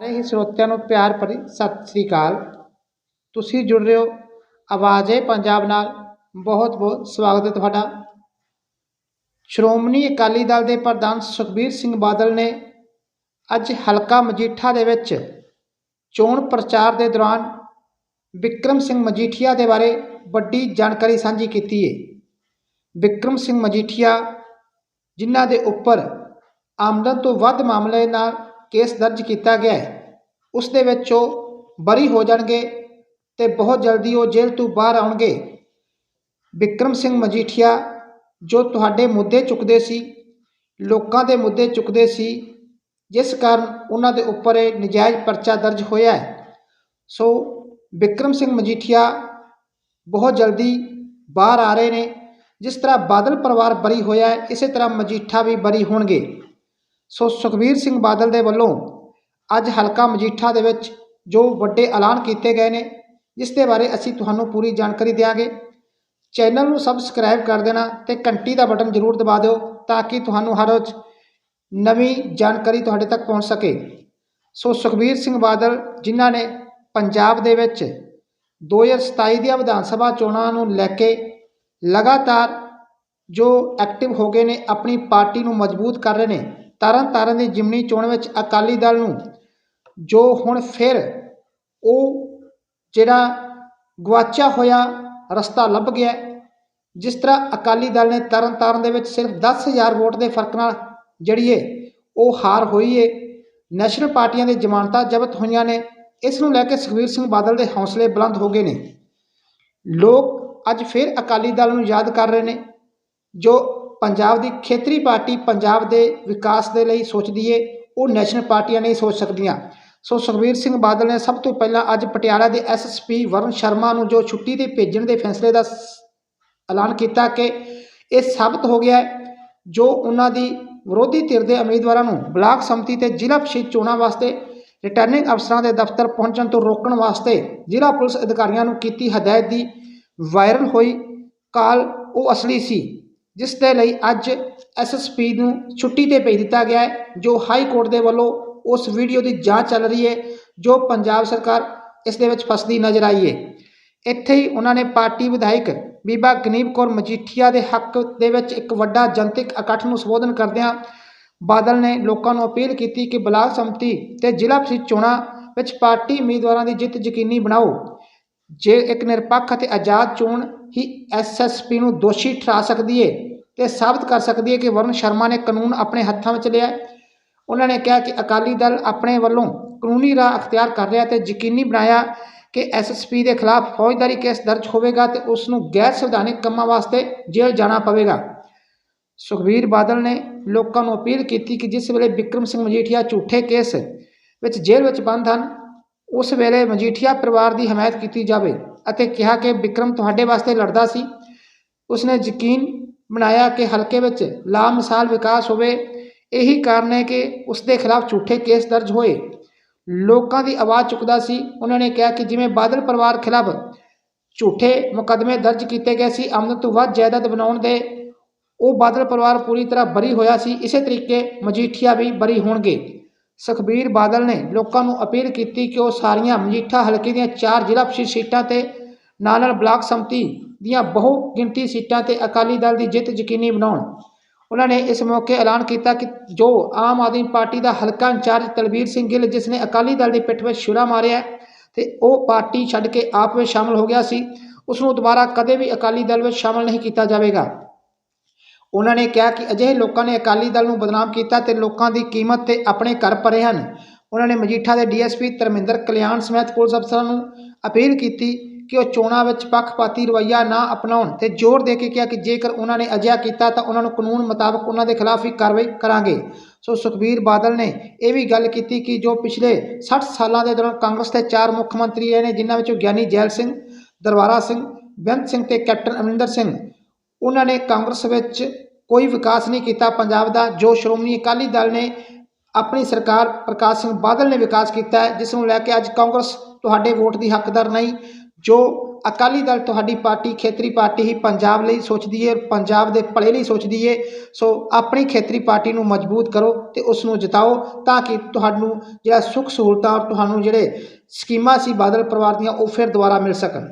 ਸਾਰੇ ਹੀ ਸਰੋਤਿਆਂ ਨੂੰ ਪਿਆਰ ਭਰੀ ਸਤਿ ਸ੍ਰੀ ਅਕਾਲ। ਤੁਸੀਂ ਜੁੜ ਰਹੇ ਹੋ ਆਵਾਜ਼ ਪੰਜਾਬ ਨਾਲ। ਬਹੁਤ ਬਹੁਤ ਸਵਾਗਤ ਹੈ ਤੁਹਾਡਾ। ਸ਼੍ਰੋਮਣੀ ਅਕਾਲੀ ਦਲ ਦੇ ਪ੍ਰਧਾਨ ਸੁਖਬੀਰ ਸਿੰਘ ਬਾਦਲ ਨੇ ਅੱਜ ਹਲਕਾ ਮਜੀਠਾ ਦੇ ਵਿੱਚ ਚੋਣ ਪ੍ਰਚਾਰ ਦੇ ਦੌਰਾਨ ਵਿਕਰਮ ਸਿੰਘ ਮਜੀਠੀਆ ਦੇ ਬਾਰੇ ਵੱਡੀ ਜਾਣਕਾਰੀ ਸਾਂਝੀ ਕੀਤੀ ਹੈ ਵਿਕਰਮ ਸਿੰਘ ਮਜੀਠੀਆ ਜਿਨ੍ਹਾਂ ਦੇ ਉੱਪਰ ਆਮਦਨ ਤੋਂ ਵੱਧ ਮਾਮਲੇ ਨਾਲ ਕੇਸ ਦਰਜ ਕੀਤਾ ਗਿਆ ਹੈ। ਉਸ ਦੇ ਵਿੱਚ ਉਹ ਬਰੀ ਹੋ ਜਾਣਗੇ ਤੇ ਬਹੁਤ ਜਲਦੀ ਉਹ ਜੇਲ੍ਹ ਤੋਂ ਬਾਹਰ ਆਉਣਗੇ। ਵਿਕਰਮ ਸਿੰਘ ਮਜੀਠੀਆ ਜੋ ਤੁਹਾਡੇ ਮੁੱਦੇ ਚੁੱਕਦੇ ਸੀ, ਲੋਕਾਂ ਦੇ ਮੁੱਦੇ ਚੁੱਕਦੇ ਸੀ, ਜਿਸ ਕਾਰਨ ਉਹਨਾਂ ਦੇ ਉੱਪਰ ਇਹ ਨਜਾਇਜ਼ ਪਰਚਾ ਦਰਜ ਹੋਇਆ ਹੈ। ਸੋ ਵਿਕਰਮ ਸਿੰਘ ਮਜੀਠੀਆ ਬਹੁਤ ਜਲਦੀ ਬਾਹਰ ਆ ਰਹੇ ਨੇ। ਜਿਸ ਤਰ੍ਹਾਂ ਬਾਦਲ ਪਰਿਵਾਰ ਬਰੀ ਹੋਇਆ ਹੈ, ਇਸੇ ਤਰ੍ਹਾਂ ਮਜੀਠਾ ਵੀ ਬਰੀ ਹੋਣਗੇ। ਸੋ ਸੁਖਬੀਰ ਸਿੰਘ ਬਾਦਲ ਦੇ ਵੱਲੋਂ ਅੱਜ ਹਲਕਾ ਮਜੀਠਾ ਦੇ ਵਿੱਚ ਜੋ ਵੱਡੇ ਐਲਾਨ ਕੀਤੇ ਗਏ ਨੇ, ਜਿਸ ਦੇ ਬਾਰੇ ਅਸੀਂ ਤੁਹਾਨੂੰ ਪੂਰੀ ਜਾਣਕਾਰੀ ਦਿਆਂਗੇ। ਚੈਨਲ ਨੂੰ ਸਬਸਕ੍ਰਾਈਬ ਕਰ ਦੇਣਾ ਤੇ ਘੰਟੀ ਦਾ ਬਟਨ ਜ਼ਰੂਰ ਦਬਾ ਦਿਓ ਤਾਂ ਕਿ ਤੁਹਾਨੂੰ ਹਰ ਰੋਜ਼ ਨਵੀਂ ਜਾਣਕਾਰੀ ਤੁਹਾਡੇ ਤੱਕ ਪਹੁੰਚ ਸਕੇ। ਸੋ ਸੁਖਬੀਰ ਸਿੰਘ ਬਾਦਲ ਜਿਨ੍ਹਾਂ ਨੇ ਪੰਜਾਬ ਦੇ ਵਿੱਚ 2027 ਦੀਆਂ ਵਿਧਾਨ ਸਭਾ ਚੋਣਾਂ ਨੂੰ ਲੈ ਕੇ ਲਗਾਤਾਰ ਜੋ ਐਕਟਿਵ ਹੋ ਗਏ ਨੇ, ਆਪਣੀ ਪਾਰਟੀ ਨੂੰ ਮਜ਼ਬੂਤ ਕਰ ਰਹੇ ਨੇ ਤਰਨ ਤਾਰਨ ਦੀ ਜਿਮਨੀ ਚੋਣ ਵਿੱਚ ਅਕਾਲੀ ਦਲ ਨੂੰ ਜੋ ਹੁਣ ਫਿਰ ਉਹ ਜਿਹੜਾ ਗਵਾਚਿਆ ਹੋਇਆ ਰਸਤਾ ਲੱਭ ਗਿਆ ਜਿਸ ਤਰ੍ਹਾਂ ਅਕਾਲੀ ਦਲ ਨੇ ਤਰਨ ਤਾਰਨ ਦੇ ਵਿੱਚ ਸਿਰਫ 10000 ਵੋਟ ਦੇ ਫ਼ਰਕ ਨਾਲ ਜਿਹੜੀ ਏ ਉਹ ਹਾਰ ਹੋਈ ਏ ਨੈਸ਼ਨਲ ਪਾਰਟੀਆਂ ਦੇ ਜ਼ਮਾਨਤਾਂ ਜ਼ਬਤ ਹੋਈਆਂ ਨੇ, ਇਸ ਨੂੰ ਲੈ ਕੇ ਸੁਖਬੀਰ ਸਿੰਘ ਬਾਦਲ ਦੇ ਹੌਸਲੇ ਬੁਲੰਦ ਹੋ ਗਏ ਨੇ। ਲੋਕ ਅੱਜ ਫਿਰ ਅਕਾਲੀ ਦਲ ਨੂੰ ਯਾਦ ਕਰ ਰਹੇ ਨੇ, ਜੋ ਪੰਜਾਬ ਦੀ ਖੇਤਰੀ ਪਾਰਟੀ ਪੰਜਾਬ ਦੇ ਵਿਕਾਸ ਦੇ ਲਈ ਸੋਚਦੀ ਏ, ਉਹ ਨੈਸ਼ਨਲ ਪਾਰਟੀਆਂ ਨਹੀਂ ਸੋਚ ਸਕਦੀਆਂ। ਸੋ ਸੁਖਬੀਰ ਸਿੰਘ ਬਾਦਲ ਨੇ ਸਭ ਤੋਂ ਪਹਿਲਾਂ ਅੱਜ ਪਟਿਆਲਾ ਦੇ ਐਸਐਸਪੀ ਵਰਨ ਸ਼ਰਮਾ ਨੂੰ ਜੋ ਛੁੱਟੀ ਤੇ ਭੇਜਣ ਦੇ ਫੈਸਲੇ ਦਾ ਐਲਾਨ ਕੀਤਾ ਕਿ ਇਹ ਸਾਬਤ ਹੋ ਗਿਆ ਜੋ ਉਹਨਾਂ ਦੀ ਵਿਰੋਧੀ ਧਿਰ ਦੇ ਉਮੀਦਵਾਰਾਂ ਨੂੰ ਬਲਾਕ ਸੰਮਤੀ ਤੇ ਜ਼ਿਲ੍ਹਾ ਪ੍ਰੀਸ਼ਦ ਚੋਣਾਂ ਵਾਸਤੇ ਰਿਟਰਨਿੰਗ ਅਫਸਰਾਂ ਦੇ ਦਫ਼ਤਰ ਪਹੁੰਚਣ ਤੋਂ ਰੋਕਣ ਵਾਸਤੇ ਜ਼ਿਲ੍ਹਾ ਪੁਲਿਸ ਅਧਿਕਾਰੀਆਂ ਨੂੰ ਕੀਤੀ ਹਦਾਇਤ ਦੀ ਵਾਇਰਲ ਹੋਈ। ਕਾਲ ਉਹ ਅਸਲੀ ਸੀ। ਜਿਸ ਦੇ ਲਈ ਅੱਜ ਐਸਐਸਪੀ ਨੂੰ ਛੁੱਟੀ ਤੇ ਭੇਜ ਦਿੱਤਾ ਗਿਆ ਹੈ, ਜੋ ਹਾਈ ਕੋਰਟ ਦੇ ਵੱਲੋਂ ਉਸ ਵੀਡੀਓ ਦੀ ਜਾਂਚ ਚੱਲ ਰਹੀ ਹੈ, ਜੋ ਪੰਜਾਬ ਸਰਕਾਰ ਇਸ ਦੇ ਵਿੱਚ ਫਸਦੀ ਨਜ਼ਰ ਆਈ ਹੈ। ਇੱਥੇ ਹੀ ਉਹਨਾਂ ਨੇ ਪਾਰਟੀ ਵਿਧਾਇਕ ਬੀਬਾ ਗਨੀਬ ਕੌਰ ਮਜੀਠੀਆ ਦੇ ਹੱਕ ਦੇ ਵਿੱਚ ਇੱਕ ਵੱਡਾ ਜਨਤਕ ਇਕੱਠ ਨੂੰ ਸੰਬੋਧਨ ਕਰਦਿਆਂ ਬਾਦਲ ਨੇ ਲੋਕਾਂ ਨੂੰ ਅਪੀਲ ਕੀਤੀ ਕਿ ਬਲਾਕ ਸੰਮਤੀ ਤੇ ਜ਼ਿਲ੍ਹਾ ਪ੍ਰੀਸ਼ਦ ਚੋਣਾਂ ਵਿੱਚ ਪਾਰਟੀ ਉਮੀਦਵਾਰਾਂ ਦੀ ਜਿੱਤ ਯਕੀਨੀ ਬਣਾਓ। ਜੇ ਇੱਕ ਨਿਰਪੱਖ ਅਤੇ ਆਜ਼ਾਦ ਚੋਣ ਹੀ ਐਸਐਸਪੀ ਨੂੰ ਦੋਸ਼ੀ ਠਹਿਰਾ ਸਕਦੀ ਹੈ ਤੇ ਸਾਬਤ ਕਰ ਸਕਦੀ ਹੈ ਕਿ ਵਰਨ ਸ਼ਰਮਾ ਨੇ ਕਾਨੂੰਨ ਆਪਣੇ ਹੱਥਾਂ ਵਿੱਚ ਲਿਆ ਉਹਨਾਂ ਨੇ ਕਿਹਾ ਕਿ ਅਕਾਲੀ ਦਲ ਆਪਣੇ ਵੱਲੋਂ ਕਾਨੂੰਨੀ ਰਾਹ ਅਖਤਿਆਰ ਕਰ ਰਿਹਾ ਤੇ ਯਕੀਨੀ ਬਣਾਇਆ ਕਿ ਐਸਐਸਪੀ ਦੇ ਖਿਲਾਫ ਫੌਜਦਾਰੀ ਕੇਸ ਦਰਜ ਹੋਵੇਗਾ ਤੇ ਉਸ ਨੂੰ ਗੈਰ ਸੰਵਿਧਾਨਿਕ ਕੰਮਾਂ ਵਾਸਤੇ ਜੇਲ੍ਹ ਜਾਣਾ ਪਵੇਗਾ। ਸੁਖਬੀਰ ਬਾਦਲ ਨੇ ਲੋਕਾਂ ਨੂੰ ਅਪੀਲ ਕੀਤੀ ਕਿ ਜਿਸ ਵੇਲੇ ਵਿਕਰਮ ਸਿੰਘ ਮਜੀਠੀਆ ਝੂਠੇ ਕੇਸ ਵਿੱਚ ਜੇਲ੍ਹ ਵਿੱਚ ਬੰਦ ਹਨ ਉਸ ਵੇਲੇ ਮਜੀਠੀਆ ਪਰਿਵਾਰ ਦੀ ਹਮਾਇਤ ਕੀਤੀ ਜਾਵੇ ਅਤੇ ਕਿਹਾ ਕਿ ਵਿਕਰਮ ਤੁਹਾਡੇ ਵਾਸਤੇ ਲੜਦਾ ਸੀ। ਉਸਨੇ ਯਕੀਨ ਬਣਾਇਆ ਕਿ ਹਲਕੇ ਵਿੱਚ ਲਾਮਿਸਾਲ ਵਿਕਾਸ ਹੋਵੇ। ਇਹੀ ਕਾਰਨ ਹੈ ਕਿ ਉਸ ਦੇ ਖਿਲਾਫ ਝੂਠੇ ਕੇਸ ਦਰਜ ਹੋਏ। ਲੋਕਾਂ ਦੀ ਆਵਾਜ਼ ਚੁੱਕਦਾ ਸੀ। ਉਹਨਾਂ ਨੇ ਕਿਹਾ ਕਿ ਜਿਵੇਂ ਬਾਦਲ ਪਰਿਵਾਰ ਖਿਲਾਫ ਝੂਠੇ ਮੁਕੱਦਮੇ ਦਰਜ ਕੀਤੇ ਗਏ ਸੀ, ਆਮਦਨ ਤੋਂ ਵੱਧ ਜਾਇਦਾਦ ਬਣਾਉਣ ਦੇ ਉਹ ਬਾਦਲ ਪਰਿਵਾਰ ਪੂਰੀ ਤਰ੍ਹਾਂ ਬਰੀ ਹੋਇਆ ਸੀ। ਇਸੇ ਤਰੀਕੇ ਮਜੀਠੀਆ ਵੀ ਬਰੀ ਹੋਣਗੇ। ਸੁਖਬੀਰ ਬਾਦਲ ਨੇ ਲੋਕਾਂ ਨੂੰ ਅਪੀਲ ਕੀਤੀ ਕਿ ਉਹ ਸਾਰੀਆਂ ਮਜੀਠਾ ਹਲਕੇ ਦੀਆਂ ਚਾਰ ਜ਼ਿਲ੍ਹਾ ਪ੍ਰੀਸ਼ਦ ਸੀਟਾਂ ਤੇ ਨਾਲ ਨਾਲ ਬਲਾਕ ਸੰਮਤੀ ਦੀਆਂ ਬਹੁ ਗਿਣਤੀ ਸੀਟਾਂ ਤੇ ਅਕਾਲੀ ਦਲ ਦੀ ਜਿੱਤ ਯਕੀਨੀ ਬਣਾਉਣ। ਉਹਨਾਂ ਨੇ ਇਸ ਮੌਕੇ ਐਲਾਨ ਕੀਤਾ ਕਿ ਜੋ ਆਮ ਆਦਮੀ ਪਾਰਟੀ ਦਾ ਹਲਕਾ ਇੰਚਾਰਜ ਤਲਵੀਰ ਸਿੰਘ ਗਿੱਲ, ਜਿਸ ਨੇ ਅਕਾਲੀ ਦਲ ਦੀ ਪਿੱਠ ਵਿੱਚ ਛੁਰਾ ਮਾਰਿਆ ਹੈ ਤੇ ਉਹ ਪਾਰਟੀ ਛੱਡ ਕੇ ਆਪ ਵਿੱਚ ਸ਼ਾਮਲ ਹੋ ਗਿਆ ਸੀ, ਉਸ ਨੂੰ ਦੁਬਾਰਾ ਕਦੇ ਵੀ ਅਕਾਲੀ ਦਲ ਵਿੱਚ ਸ਼ਾਮਲ ਨਹੀਂ ਕੀਤਾ ਜਾਵੇਗਾ। ਉਹਨਾਂ ਨੇ ਕਿਹਾ ਕਿ ਅਜਿਹੇ ਲੋਕਾਂ ਨੇ ਅਕਾਲੀ ਦਲ ਨੂੰ ਬਦਨਾਮ ਕੀਤਾ ਤੇ ਲੋਕਾਂ ਦੀ ਕੀਮਤ ਤੇ ਆਪਣੇ ਘਰ ਭਰੇ ਹਨ। ਉਹਨਾਂ ਨੇ ਮਜੀਠਾ ਦੇ ਡੀਐਸਪੀ ਧਰਮਿੰਦਰ ਕਲਿਆਣ ਸਮੇਤ ਪੁਲਿਸ ਅਫਸਰਾਂ ਨੂੰ ਅਪੀਲ ਕੀਤੀ ਕਿ ਉਹ ਚੋਣਾਂ ਵਿੱਚ ਪੱਖਪਾਤੀ ਰਵੱਈਆ ਨਾ ਅਪਣਾਉਣ ਤੇ ਜ਼ੋਰ ਦੇ ਕੇ ਕਿਹਾ ਕਿ ਜੇਕਰ ਉਹਨਾਂ ਨੇ ਅਜਿਹਾ ਕੀਤਾ ਤਾਂ ਉਹਨਾਂ ਨੂੰ ਕਾਨੂੰਨ ਮੁਤਾਬਕ ਉਹਨਾਂ ਦੇ ਖਿਲਾਫ ਹੀ ਕਾਰਵਾਈ ਕਰਾਂਗੇ। ਸੋ ਸੁਖਬੀਰ ਬਾਦਲ ਨੇ ਇਹ ਵੀ ਗੱਲ ਕੀਤੀ ਕਿ ਜੋ ਪਿਛਲੇ 60 ਸਾਲਾਂ ਦੇ ਦੌਰਾਨ ਕਾਂਗਰਸ ਦੇ ਚਾਰ ਮੁੱਖ ਮੰਤਰੀ ਰਹੇ ਨੇ, ਜਿਨ੍ਹਾਂ ਵਿੱਚੋਂ ਗਿਆਨੀ ਜੈਲ ਸਿੰਘ, ਦਰਬਾਰਾ ਸਿੰਘ, ਬੇਅੰਤ ਸਿੰਘ ਤੇ ਕੈਪਟਨ ਅਮਰਿੰਦਰ ਸਿੰਘ, ਉਹਨਾਂ ਨੇ ਕਾਂਗਰਸ ਵਿੱਚ ਕੋਈ ਵਿਕਾਸ ਨਹੀਂ ਕੀਤਾ। ਪੰਜਾਬ ਦਾ ਜੋ ਸ਼੍ਰੋਮਣੀ ਅਕਾਲੀ ਦਲ ਨੇ ਆਪਣੀ ਸਰਕਾਰ ਪ੍ਰਕਾਸ਼ ਸਿੰਘ ਬਾਦਲ ਨੇ ਵਿਕਾਸ ਕੀਤਾ ਹੈ, ਜਿਸ ਨੂੰ ਲੈ ਕੇ ਅੱਜ ਕਾਂਗਰਸ ਤੁਹਾਡੇ ਵੋਟ ਦੀ ਹੱਕਦਾਰ ਨਹੀਂ, ਜੋ ਅਕਾਲੀ ਦਲ ਤੁਹਾਡੀ ਪਾਰਟੀ, ਖੇਤਰੀ ਪਾਰਟੀ ਹੀ ਪੰਜਾਬ ਲਈ ਸੋਚਦੀ ਹੈ, ਪੰਜਾਬ ਦੇ ਭਲੇ ਲਈ ਸੋਚਦੀ ਹੈ। ਸੋ ਆਪਣੀ ਖੇਤਰੀ ਪਾਰਟੀ ਨੂੰ ਮਜ਼ਬੂਤ ਕਰੋ ਤੇ ਉਸ ਨੂੰ ਜਿਤਾਓ ਤਾਂ ਕਿ ਤੁਹਾਨੂੰ ਜਿਹੜਾ ਸੁੱਖ ਸਹੂਲਤਾਂ ਔਰ ਤੁਹਾਨੂੰ ਜਿਹੜੇ ਸਕੀਮਾਂ ਸੀ ਬਾਦਲ ਪਰਿਵਾਰ ਦੀਆਂ, ਉਹ ਫਿਰ ਦੁਬਾਰਾ ਮਿਲ ਸਕਣ।